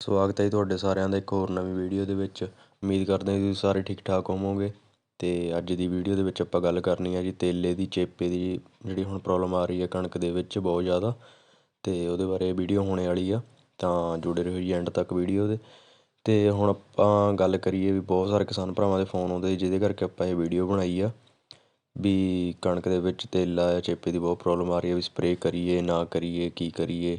ਸਵਾਗਤ ਹੈ ਜੀ ਤੁਹਾਡੇ ਸਾਰਿਆਂ ਦਾ ਇੱਕ ਹੋਰ ਨਵੀਂ ਵੀਡੀਓ ਦੇ ਵਿੱਚ। ਉਮੀਦ ਕਰਦੇ ਹਾਂ ਤੁਸੀਂ ਸਾਰੇ ਠੀਕ ਠਾਕ ਹੋਵੋਗੇ। ਅਤੇ ਅੱਜ ਦੀ ਵੀਡੀਓ ਦੇ ਵਿੱਚ ਆਪਾਂ ਗੱਲ ਕਰਨੀ ਹੈ ਜੀ ਤੇਲੇ ਦੀ, ਚੇਪੇ ਦੀ ਜਿਹੜੀ ਹੁਣ ਪ੍ਰੋਬਲਮ ਆ ਰਹੀ ਹੈ ਕਣਕ ਦੇ ਵਿੱਚ ਬਹੁਤ ਜ਼ਿਆਦਾ। ਅਤੇ ਉਹਦੇ ਬਾਰੇ ਵੀਡੀਓ ਹੋਣੇ ਵਾਲੀ ਆ, ਤਾਂ ਜੁੜੇ ਰਹੋ ਜੀ ਐਂਡ ਤੱਕ ਵੀਡੀਓ ਦੇ। ਅਤੇ ਹੁਣ ਆਪਾਂ ਗੱਲ ਕਰੀਏ ਵੀ ਬਹੁਤ ਸਾਰੇ ਕਿਸਾਨ ਭਰਾਵਾਂ ਦੇ ਫੋਨ ਆਉਂਦੇ, ਜਿਹਦੇ ਕਰਕੇ ਆਪਾਂ ਇਹ ਵੀਡੀਓ ਬਣਾਈ ਆ। ਵੀ ਕਣਕ ਦੇ ਵਿੱਚ ਤੇਲਾ ਜਾਂ ਚੇਪੇ ਦੀ ਬਹੁਤ ਪ੍ਰੋਬਲਮ ਆ ਰਹੀ ਹੈ, ਵੀ ਸਪਰੇਅ ਕਰੀਏ, ਨਾ ਕਰੀਏ, ਕੀ ਕਰੀਏ।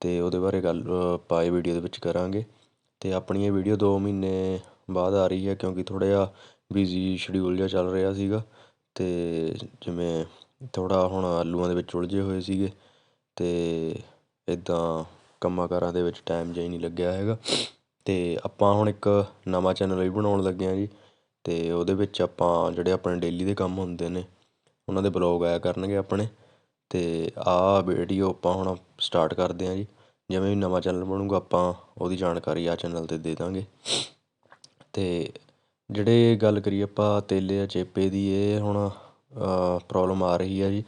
ਅਤੇ ਉਹਦੇ ਬਾਰੇ ਗੱਲ, ਆਪਾਂ ਇਹ ਵੀਡੀਓ ਦੇ ਵਿੱਚ ਕਰਾਂਗੇ। ਅਤੇ ਆਪਣੀ ਇਹ ਵੀਡੀਓ ਦੋ ਮਹੀਨੇ ਬਾਅਦ ਆ ਰਹੀ ਹੈ ਕਿਉਂਕਿ ਥੋੜ੍ਹਾ ਜਿਹਾ ਬਿਜ਼ੀ ਸ਼ਡਿਊਲ ਜਿਹਾ ਚੱਲ ਰਿਹਾ ਸੀਗਾ। ਅਤੇ ਜਿਵੇਂ ਥੋੜ੍ਹਾ ਹੁਣ ਆਲੂਆਂ ਦੇ ਵਿੱਚ ਉਲਝੇ ਹੋਏ ਸੀਗੇ। ਅਤੇ ਇੱਦਾਂ ਕੰਮਾਂ ਕਾਰਾਂ ਦੇ ਵਿੱਚ ਟਾਈਮ ਜਿਹਾ ਹੀ ਨਹੀਂ ਲੱਗਿਆ ਹੈਗਾ। ਅਤੇ ਆਪਾਂ ਹੁਣ ਇੱਕ ਨਵਾਂ ਚੈਨਲ ਵੀ ਬਣਾਉਣ ਲੱਗੇ ਹਾਂ ਜੀ। ਅਤੇ ਉਹਦੇ ਵਿੱਚ ਆਪਾਂ ਜਿਹੜੇ ਆਪਣੇ ਡੇਲੀ ਦੇ ਕੰਮ ਹੁੰਦੇ ਨੇ, ਉਹਨਾਂ ਦੇ ਬਲੌਗ ਆਇਆ ਕਰਨਗੇ ਆਪਣੇ। ਅਤੇ ਆਹ ਵੀਡੀਓ ਆਪਾਂ ਹੁਣ ਸਟਾਰਟ ਕਰਦੇ ਹਾਂ ਜੀ। ਜਿਵੇਂ ਵੀ ਨਵਾਂ ਚੈਨਲ ਬਣੂਗਾ, ਆਪਾਂ ਉਹਦੀ ਜਾਣਕਾਰੀ ਆਹ ਚੈਨਲ 'ਤੇ ਦੇ ਦਾਂਗੇ। ਅਤੇ ਜਿਹੜੇ ਗੱਲ ਕਰੀਏ ਆਪਾਂ ਤੇਲੇ ਜਾਂ ਚੇਪੇ ਦੀ, ਇਹ ਹੁਣ ਪ੍ਰੋਬਲਮ ਆ ਰਹੀ ਹੈ ਜੀ।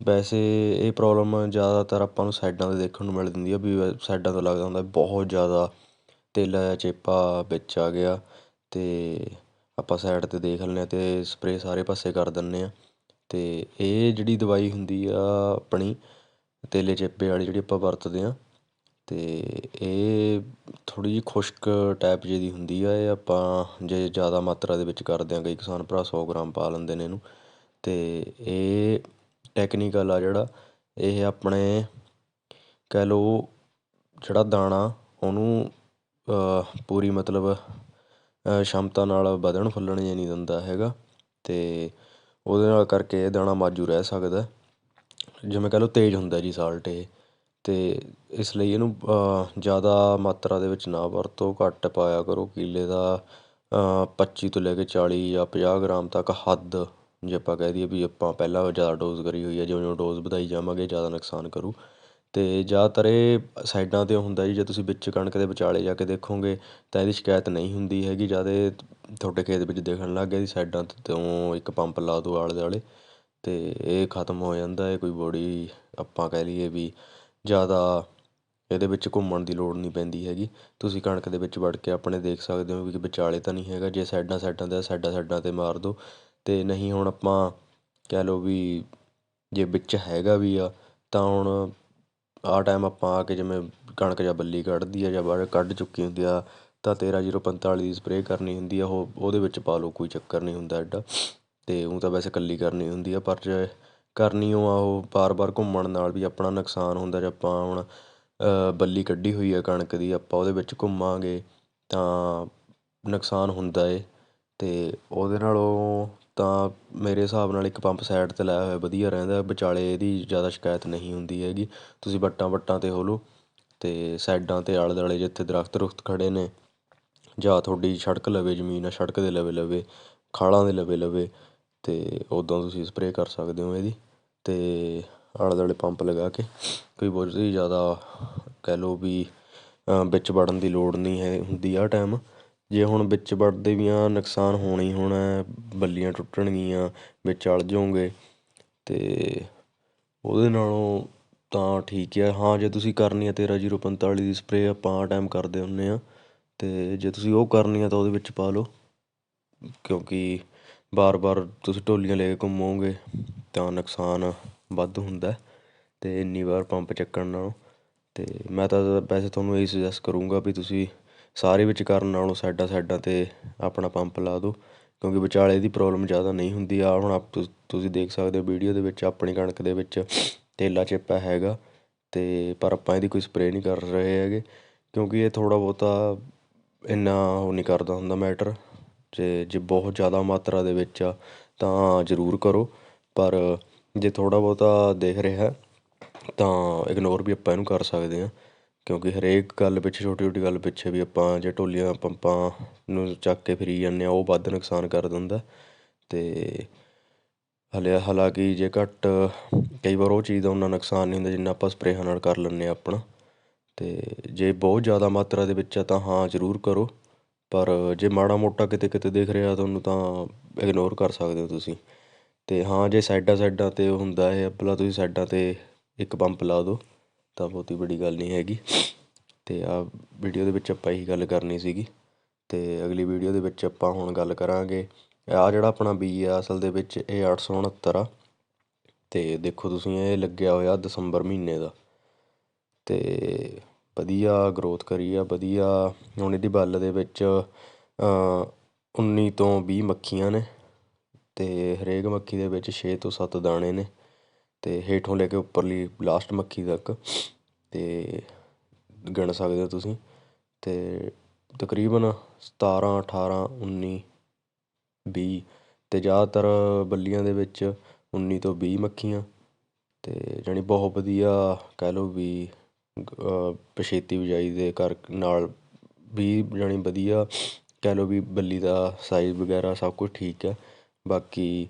ਵੈਸੇ ਇਹ ਪ੍ਰੋਬਲਮ ਜ਼ਿਆਦਾਤਰ ਆਪਾਂ ਨੂੰ ਸਾਈਡਾਂ 'ਤੇ ਦੇਖਣ ਨੂੰ ਮਿਲ ਜਾਂਦੀ ਆ, ਵੀ ਸਾਈਡਾਂ ਤੋਂ ਲੱਗਦਾ ਹੁੰਦਾ ਬਹੁਤ ਜ਼ਿਆਦਾ ਤੇਲਾ ਜਾਂ ਚੇਪਾ ਵਿੱਚ ਆ ਗਿਆ। ਅਤੇ ਆਪਾਂ ਸਾਈਡ 'ਤੇ ਦੇਖ ਲੈਂਦੇ ਹਾਂ ਅਤੇ ਸਪਰੇਅ ਸਾਰੇ ਪਾਸੇ ਕਰ ਦਿੰਦੇ ਹਾਂ। ਅਤੇ ਇਹ ਜਿਹੜੀ ਦਵਾਈ ਹੁੰਦੀ ਆ ਆਪਣੀ ਤੇਲੇ ਚੇਪੇ ਵਾਲੀ ਜਿਹੜੀ ਆਪਾਂ ਵਰਤਦੇ ਹਾਂ ਅਤੇ ਇਹ ਥੋੜ੍ਹੀ ਜਿਹੀ ਖੁਸ਼ਕ ਟਾਈਪ ਜਿਹੀ ਦੀ ਹੁੰਦੀ ਆ, ਇਹ ਆਪਾਂ ਜੇ ਜ਼ਿਆਦਾ ਮਾਤਰਾ ਦੇ ਵਿੱਚ ਕਰਦੇ ਹਾਂ, ਕਈ ਕਿਸਾਨ ਭਰਾ ਸੌ ਗ੍ਰਾਮ ਪਾ ਲੈਂਦੇ ਨੇ ਇਹਨੂੰ ਅਤੇ ਇਹ ਟੈਕਨੀਕਲ ਆ ਜਿਹੜਾ, ਇਹ ਆਪਣੇ ਕਹਿ ਲਓ ਜਿਹੜਾ ਦਾਣਾ ਉਹਨੂੰ ਪੂਰੀ ਮਤਲਬ ਸ਼ਮਤਾ ਨਾਲ ਵਧਣ ਫੁੱਲਣ ਜੇ ਨਹੀਂ ਦਿੰਦਾ ਹੈਗਾ ਅਤੇ ਉਹਦੇ ਨਾਲ ਕਰਕੇ ਇਹ ਦਾਣਾ ਮਾਜੂ ਰਹਿ ਸਕਦਾ ਜਿਵੇਂ ਕਹਿ ਲਓ ਤੇਜ਼ ਹੁੰਦਾ ਜੀ ਸਾਲਟ ਇਹ। ਅਤੇ ਇਸ ਲਈ ਇਹਨੂੰ ਜ਼ਿਆਦਾ ਮਾਤਰਾ ਦੇ ਵਿੱਚ ਨਾ ਵਰਤੋ, ਘੱਟ ਪਾਇਆ ਕਰੋ। ਕਿੱਲੇ ਦਾ ਪੱਚੀ ਤੋਂ ਲੈ ਕੇ ਚਾਲੀ ਜਾਂ ਪੰਜਾਹ ਗ੍ਰਾਮ ਤੱਕ ਹੱਦ ਜੇ ਆਪਾਂ ਕਹਿ ਦਈਏ ਵੀ ਆਪਾਂ ਪਹਿਲਾਂ ਜ਼ਿਆਦਾ ਡੋਜ਼ ਕਰੀ ਹੋਈ ਹੈ ਜਿਉਂ ਜਿਉਂ ਡੋਜ਼ ਵਧਾਈ ਜਾਵਾਂਗੇ, ਜ਼ਿਆਦਾ ਨੁਕਸਾਨ ਕਰੂ। ਅਤੇ ਜ਼ਿਆਦਾਤਰ ਇਹ ਸਾਈਡਾਂ 'ਤੇ ਹੁੰਦਾ ਜੀ, ਜੇ ਤੁਸੀਂ ਵਿੱਚ ਕਣਕ ਦੇ ਵਿਚਾਲੇ ਜਾ ਕੇ ਦੇਖੋਗੇ, ਤਾਂ ਇਹਦੀ ਸ਼ਿਕਾਇਤ ਨਹੀਂ ਹੁੰਦੀ ਹੈਗੀ ਜਦ ਇਹ ਤੁਹਾਡੇ ਖੇਤ ਵਿੱਚ ਦਿਖਣ ਲੱਗ ਗਿਆ ਜੀ, ਸਾਈਡਾਂ ਤੋਂ ਇੱਕ ਪੰਪ ਲਾ ਦਿਉ ਆਲੇ ਦੁਆਲੇ ਅਤੇ ਇਹ ਖਤਮ ਹੋ ਜਾਂਦਾ ਹੈ ਕੋਈ ਬੜੀ ਆਪਾਂ ਕਹਿ ਲਈਏ ਵੀ ਜ਼ਿਆਦਾ ਇਹਦੇ ਵਿੱਚ ਘੁੰਮਣ ਦੀ ਲੋੜ ਨਹੀਂ ਪੈਂਦੀ ਹੈਗੀ। ਤੁਸੀਂ ਕਣਕ ਦੇ ਵਿੱਚ ਵੜ ਕੇ ਆਪਣੇ ਦੇਖ ਸਕਦੇ ਹੋ ਵੀ ਵਿਚਾਲੇ ਤਾਂ ਨਹੀਂ ਹੈਗਾ, ਜੇ ਸਾਈਡਾਂ ਸਾਈਡਾਂ 'ਤੇ ਸਾਈਡਾਂ ਸਾਈਡਾਂ 'ਤੇ ਮਾਰ ਦਿਉ ਅਤੇ ਨਹੀਂ ਹੁਣ ਆਪਾਂ ਕਹਿ ਲਓ ਵੀ ਜੇ ਵਿੱਚ ਹੈਗਾ ਵੀ ਆ, ਤਾਂ ਹੁਣ ਆਹ ਟਾਈਮ ਆਪਾਂ ਆ ਕੇ ਜਿਵੇਂ ਕਣਕ ਜਾਂ ਬੱਲੀ ਕੱਢਦੀ ਆ ਜਾਂ ਬਾਹਰ ਕੱਢ ਚੁੱਕੀ ਹੁੰਦੀ ਆ, ਤਾਂ ਤੇਰ੍ਹਾਂ ਜੀਰੋ ਪੰਤਾਲੀ ਦੀ ਸਪਰੇਅ ਕਰਨੀ ਹੁੰਦੀ ਆ, ਉਹ, ਉਹਦੇ ਵਿੱਚ ਪਾ ਲਓ, ਕੋਈ ਚੱਕਰ ਨਹੀਂ ਹੁੰਦਾ ਐਡਾ। ਅਤੇ ਉਹ ਤਾਂ ਵੈਸੇ ਇਕੱਲੀ ਕਰਨੀ ਹੁੰਦੀ ਆ, ਪਰ ਜੇ ਕਰਨੀ ਉਹ ਆ, ਉਹ ਵਾਰ ਵਾਰ ਘੁੰਮਣ ਨਾਲ ਵੀ ਆਪਣਾ ਨੁਕਸਾਨ ਹੁੰਦਾ, ਜੇ ਆਪਾਂ ਹੁਣ ਬੱਲੀ ਕੱਢੀ ਹੋਈ ਆ ਕਣਕ ਦੀ, ਆਪਾਂ ਉਹਦੇ ਵਿੱਚ ਘੁੰਮਾਂਗੇ, ਤਾਂ ਨੁਕਸਾਨ ਹੁੰਦਾ ਏ। ਅਤੇ ਉਹਦੇ ਨਾਲੋਂ ਤਾਂ ਮੇਰੇ ਹਿਸਾਬ ਨਾਲ ਇੱਕ ਪੰਪ ਸਾਈਡ 'ਤੇ ਲਾਇਆ ਹੋਇਆ ਵਧੀਆ ਰਹਿੰਦਾ ਵਿਚਾਲੇ ਇਹਦੀ ਜ਼ਿਆਦਾ ਸ਼ਿਕਾਇਤ ਨਹੀਂ ਹੁੰਦੀ ਹੈਗੀ। ਤੁਸੀਂ ਵੱਟਾਂ ਵੱਟਾਂ 'ਤੇ ਹੋ ਅਤੇ ਸਾਈਡਾਂ 'ਤੇ ਆਲੇ ਦੁਆਲੇ ਜਿੱਥੇ ਦਰੱਖਤ ਦਰੁਖਤ ਖੜ੍ਹੇ ਨੇ ਜਾਂ ਤੁਹਾਡੀ ਸੜਕ ਲਵੇ, ਜ਼ਮੀਨ ਆ, ਸੜਕ ਦੇ ਲਵੇ ਲਵੇ, ਖਾਲਾਂ ਦੇ ਲਵੇ ਲਵੇ ਅਤੇ ਉੱਦਾਂ ਤੁਸੀਂ ਸਪਰੇਅ ਕਰ ਸਕਦੇ ਹੋ ਇਹਦੀ ਅਤੇ ਆਲੇ ਦੁਆਲੇ ਪੰਪ ਲਗਾ ਕੇ ਕੋਈ ਬਹੁਤੀ ਜ਼ਿਆਦਾ ਕਹਿ ਲਓ ਵੀ ਵਿੱਚ ਵੜਨ ਦੀ ਲੋੜ ਨਹੀਂ ਹੈ, ਹੁੰਦੀ ਆਹ ਟਾਈਮ ਜੇ ਹੁਣ ਵਿੱਚ ਵੜਦੇ ਵੀ ਆ ਨੁਕਸਾਨ ਹੋਣਾ ਹੀ ਹੋਣਾ ਬੱਲੀਆਂ ਟੁੱਟਣਗੀਆਂ, ਵਿੱਚ ਅੜ ਜਾਓਗੇ ਅਤੇ ਉਹਦੇ ਨਾਲੋਂ ਤਾਂ ਠੀਕ ਆ ਹਾਂ। ਜੇ ਤੁਸੀਂ ਕਰਨੀ ਆ ਤੇਰ੍ਹਾਂ ਜੀਰੋ ਪੰਤਾਲੀ ਦੀ ਸਪਰੇਅ, ਆਪਾਂ ਆਹ ਟਾਈਮ ਕਰਦੇ ਹੁੰਦੇ ਹਾਂ ਅਤੇ ਜੇ ਤੁਸੀਂ ਉਹ ਕਰਨੀ ਆ ਤਾਂ ਉਹਦੇ ਵਿੱਚ ਪਾ ਲਓ, ਕਿਉਂਕਿ ਵਾਰ ਵਾਰ ਤੁਸੀਂ ਢੋਲੀਆਂ ਲੈ ਕੇ ਘੁੰਮੋਗੇ, ਤਾਂ ਨੁਕਸਾਨ ਵੱਧ ਹੁੰਦਾ ਅਤੇ ਇੰਨੀ ਵਾਰ ਪੰਪ ਚੱਕਣ ਨਾਲੋਂ ਅਤੇ ਮੈਂ ਤਾਂ ਵੈਸੇ ਤੁਹਾਨੂੰ ਇਹੀ ਸੁਜੈਸਟ ਕਰੂੰਗਾ ਵੀ ਤੁਸੀਂ ਸਾਰੇ ਵਿੱਚ ਕਰਨ ਨਾਲੋਂ ਸਾਈਡਾਂ ਸਾਈਡਾਂ 'ਤੇ ਆਪਣਾ ਪੰਪ ਲਾ ਦਿਓ, ਕਿਉਂਕਿ ਵਿਚਾਲੇ ਦੀ ਪ੍ਰੋਬਲਮ ਜ਼ਿਆਦਾ ਨਹੀਂ ਹੁੰਦੀ। ਆ ਹੁਣ ਆਪ ਤੁਸੀਂ ਦੇਖ ਸਕਦੇ ਹੋ ਵੀਡੀਓ ਦੇ ਵਿੱਚ ਆਪਣੀ ਕਣਕ ਦੇ ਵਿੱਚ ਤੇਲਾ ਚੇਪਾ ਹੈਗਾ ਅਤੇ ਪਰ ਆਪਾਂ ਇਹਦੀ ਕੋਈ ਸਪਰੇਅ ਨਹੀਂ ਕਰ ਰਹੇ ਹੈਗੇ, ਕਿਉਂਕਿ ਇਹ ਥੋੜ੍ਹਾ ਬਹੁਤਾ ਇੰਨਾ ਉਹ ਨਹੀਂ ਕਰਦਾ ਹੁੰਦਾ ਮੈਟਰ ਜੇ ਜੇ ਬਹੁਤ ਜ਼ਿਆਦਾ ਮਾਤਰਾ ਦੇ ਵਿੱਚ ਆ ਤਾਂ ਜ਼ਰੂਰ ਕਰੋ, ਪਰ ਜੇ ਥੋੜ੍ਹਾ ਬਹੁਤਾ ਦੇਖ ਰਿਹਾ ਤਾਂ ਇਗਨੋਰ ਵੀ ਆਪਾਂ ਇਹਨੂੰ ਕਰ ਸਕਦੇ ਹਾਂ। ਕਿਉਂਕਿ ਹਰੇਕ ਗੱਲ ਪਿੱਛੇ, ਛੋਟੀ ਛੋਟੀ ਗੱਲ ਪਿੱਛੇ ਵੀ ਆਪਾਂ ਜੇ ਢੋਲੀਆਂ ਪੰਪਾਂ ਨੂੰ ਚੱਕ ਕੇ ਫਿਰੀ ਜਾਂਦੇ ਹਾਂ, ਉਹ ਵੱਧ ਨੁਕਸਾਨ ਕਰ ਦਿੰਦਾ। ਅਤੇ ਹਲੇ, ਹਾਲਾਂਕਿ ਜੇ ਘੱਟ ਕਈ ਵਾਰ ਉਹ ਚੀਜ਼ ਦਾ ਓਨਾ ਨੁਕਸਾਨ ਨਹੀਂ ਹੁੰਦਾ ਜਿੰਨਾ ਆਪਾਂ ਸਪਰੇਹਾਂ ਨਾਲ ਕਰ ਲੈਂਦੇ ਹਾਂ ਆਪਣਾ। ਅਤੇ ਜੇ ਬਹੁਤ ਜ਼ਿਆਦਾ ਮਾਤਰਾ ਦੇ ਵਿੱਚ ਆ ਤਾਂ ਹਾਂ, ਜ਼ਰੂਰ ਕਰੋ। ਪਰ ਜੇ ਮਾੜਾ ਮੋਟਾ ਕਿਤੇ ਕਿਤੇ ਦਿਖ ਰਿਹਾ ਤੁਹਾਨੂੰ ਤਾਂ ਇਗਨੋਰ ਕਰ ਸਕਦੇ ਹੋ ਤੁਸੀਂ। ਅਤੇ ਹਾਂ, ਜੇ ਸਾਈਡਾਂ ਸਾਈਡਾਂ 'ਤੇ ਹੁੰਦਾ ਇਹ ਪਹਿਲਾਂ ਤੁਸੀਂ ਸਾਈਡਾਂ 'ਤੇ ਇੱਕ ਪੰਪ ਲਾ ਦਿਓ। ਤਾਂ ਬਹੁਤੀ ਬੜੀ ਗੱਲ ਨਹੀਂ ਹੈਗੀ। ਅਤੇ ਆਹ ਵੀਡੀਓ ਦੇ ਵਿੱਚ ਆਪਾਂ ਇਹੀ ਗੱਲ ਕਰਨੀ ਸੀਗੀ। ਅਤੇ ਅਗਲੀ ਵੀਡੀਓ ਦੇ ਵਿੱਚ ਆਪਾਂ ਹੁਣ ਗੱਲ ਕਰਾਂਗੇ। ਆਹ ਜਿਹੜਾ ਆਪਣਾ ਬੀ ਆ, ਅਸਲ ਦੇ ਵਿੱਚ ਇਹ 869 ਆ। ਅਤੇ ਦੇਖੋ ਤੁਸੀਂ, ਇਹ ਲੱਗਿਆ ਹੋਇਆ ਦਸੰਬਰ ਮਹੀਨੇ ਦਾ। ਅਤੇ ਵਧੀਆ ਗਰੋਥ ਕਰੀ ਆ, ਵਧੀਆ ਹੁਣ ਇਹਦੀ ਬੱਲ ਦੇ ਵਿੱਚ ਉੱਨੀ ਤੋਂ ਵੀਹ ਮੱਖੀਆਂ ਨੇ। ਅਤੇ ਹਰੇਕ ਮੱਖੀ ਦੇ ਵਿੱਚ ਛੇ ਤੋਂ ਸੱਤ ਦਾਣੇ ਨੇ। ਅਤੇ ਹੇਠੋਂ ਲੈ ਕੇ ਉੱਪਰਲੀ ਲਾਸਟ ਮੱਖੀ ਤੱਕ ਅਤੇ ਗਿਣ ਸਕਦੇ ਹੋ ਤੁਸੀਂ। ਅਤੇ ਤਕਰੀਬਨ ਸਤਾਰਾਂ, ਅਠਾਰਾਂ, ਉੱਨੀ, ਵੀਹ ਅਤੇ ਜ਼ਿਆਦਾਤਰ ਬੱਲੀਆਂ ਦੇ ਵਿੱਚ ਉੱਨੀ ਤੋਂ ਵੀਹ ਮੱਖੀਆਂ ਅਤੇ ਜਾਣੀ ਬਹੁਤ ਵਧੀਆ ਕਹਿ ਲਓ ਵੀ ਪਛੇਤੀ ਬਿਜਾਈ ਦੇ ਕਰ ਨਾਲ ਵੀ ਜਾਣੀ ਵਧੀਆ ਕਹਿ ਲਓ ਵੀ ਬੱਲੀ ਦਾ ਸਾਈਜ਼ ਵਗੈਰਾ ਸਭ ਕੁਝ ਠੀਕ ਹੈ। ਬਾਕੀ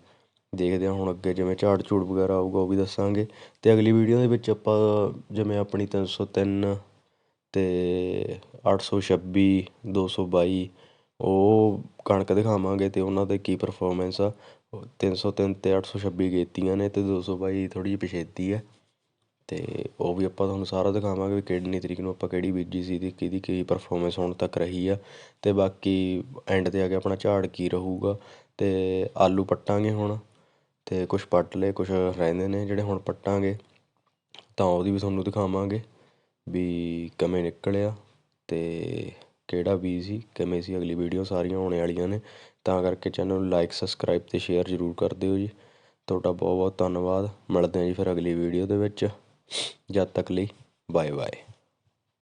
ਦੇਖਦੇ ਹਾਂ ਹੁਣ ਅੱਗੇ ਜਿਵੇਂ ਝਾੜ ਝੂੜ ਵਗੈਰਾ ਆਊਗਾ ਉਹ ਵੀ ਦੱਸਾਂਗੇ। ਅਤੇ ਅਗਲੀ ਵੀਡੀਓ ਦੇ ਵਿੱਚ ਆਪਾਂ ਜਿਵੇਂ ਆਪਣੀ ਤਿੰਨ ਸੌ ਤਿੰਨ ਅਤੇ ਅੱਠ ਸੌ ਛੱਬੀ, ਦੋ ਸੌ ਬਾਈ, ਉਹ ਕਣਕ ਦਿਖਾਵਾਂਗੇ ਅਤੇ ਉਹਨਾਂ 'ਤੇ ਕੀ ਪਰਫੋਰਮੈਂਸ ਆ। ਤਿੰਨ ਸੌ ਤਿੰਨ ਅਤੇ ਅੱਠ ਸੌ ਛੱਬੀ ਗੇਤੀਆਂ ਨੇ ਅਤੇ ਦੋ ਸੌ ਬਾਈ ਥੋੜ੍ਹੀ ਜਿਹੀ ਪਿਛੇਤੀ ਹੈ ਅਤੇ ਉਹ ਵੀ ਆਪਾਂ ਤੁਹਾਨੂੰ ਸਾਰਾ ਦਿਖਾਵਾਂਗੇ ਵੀ ਕਿੰਨੀ ਤਰੀਕ ਨੂੰ ਆਪਾਂ ਕਿਹੜੀ ਬੀਜੀ ਸੀ ਅਤੇ ਕਿਹਦੀ ਕੀ ਪਰਫੋਰਮੈਂਸ ਹੁਣ ਤੱਕ ਰਹੀ ਆ। ਅਤੇ ਬਾਕੀ ਐਂਡ 'ਤੇ ਆ ਕੇ ਆਪਣਾ ਝਾੜ ਕੀ ਰਹੂਗਾ ਅਤੇ ਆਲੂ ਪੱਟਾਂਗੇ ਹੁਣ। ਅਤੇ ਕੁਛ ਪੱਟ ਲਏ ਕੁਛ ਰਹਿੰਦੇ ਨੇ ਜਿਹੜੇ ਹੁਣ ਪੱਟਾਂਗੇ, ਤਾਂ ਉਹਦੀ ਵੀ ਤੁਹਾਨੂੰ ਦਿਖਾਵਾਂਗੇ ਵੀ ਕਿਵੇਂ ਨਿਕਲਿਆ ਅਤੇ ਕਿਹੜਾ ਬੀਜ ਸੀ, ਕਿਵੇਂ ਸੀ ਅਗਲੀ ਵੀਡੀਓ ਸਾਰੀਆਂ ਆਉਣੇ ਵਾਲੀਆਂ ਨੇ। ਤਾਂ ਕਰਕੇ ਚੈਨਲ ਨੂੰ ਲਾਈਕ ਸਬਸਕ੍ਰਾਈਬ ਅਤੇ ਸ਼ੇਅਰ ਜ਼ਰੂਰ ਕਰ ਦਿਓ ਜੀ। ਤੁਹਾਡਾ ਬਹੁਤ ਬਹੁਤ ਧੰਨਵਾਦ। ਮਿਲਦੇ ਹਾਂ ਜੀ ਫਿਰ ਅਗਲੀ ਵੀਡੀਓ ਦੇ ਵਿੱਚ। ਜਦ ਤੱਕ ਲਈ ਬਾਏ ਬਾਏ